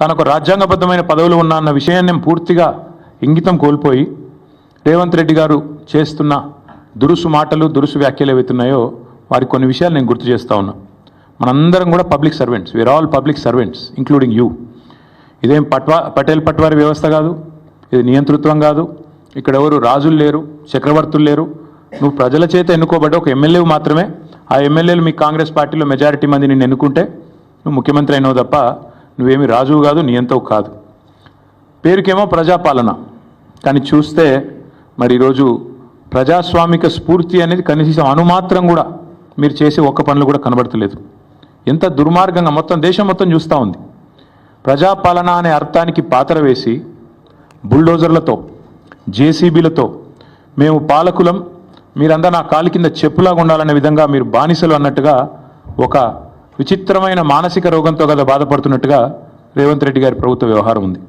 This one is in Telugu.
తనకు రాజ్యాంగబద్ధమైన పదవులు ఉన్న అన్న విషయాన్ని పూర్తిగా ఇంగితం కోల్పోయి రేవంత్ రెడ్డి గారు చేస్తున్న దురుసు మాటలు దురుసు వ్యాఖ్యలు ఏవైతున్నాయో వారి కొన్ని విషయాలు నేను గుర్తు చేస్తా ఉన్నా. మనందరం కూడా public servants. We are all public servants including you ఇదేం పట్వా పటేల్ పట్వారి వ్యవస్థ కాదు ఇది నియంతృత్వం కాదు. ఇక్కడ ఎవరు రాజులు లేరు చక్రవర్తులు లేరు. నువ్వు ప్రజల చేత ఎన్నుకోబడ్డ ఒక ఎమ్మెల్యే మాత్రమే. ఆ ఎమ్మెల్యేలు మీ కాంగ్రెస్ పార్టీలో మెజారిటీ మంది నిన్ను ఎన్నుకుంటే నువ్వు ముఖ్యమంత్రి అయినావు తప్ప నువ్వేమి రాజువు కాదు నియంతవు కాదు. పేరుకేమో ప్రజాపాలన. కానీ చూస్తే మరి ఈరోజు ప్రజాస్వామిక స్ఫూర్తి అనేది కనీసం అనుమాత్రం కూడా మీరు చేసే ఒక్క పనులు కూడా కనబడతలేదు. ఎంత దుర్మార్గంగా మొత్తం దేశం మొత్తం చూస్తూ ఉంది. ప్రజాపాలన అనే అర్థానికి పాత్ర వేసి బుల్డోజర్లతో జేసీబీలతో మేము పాలకులం మీరంతా నా కాలి కింద చెప్పులాగా ఉండాలనే విధంగా మీరు బానిసలు అన్నట్టుగా ఒక విచిత్రమైన మానసిక రోగంతో కదా బాధపడుతున్నట్టుగా రేవంత్ రెడ్డి గారి ప్రభుత్వ వ్యవహారం ఉంది.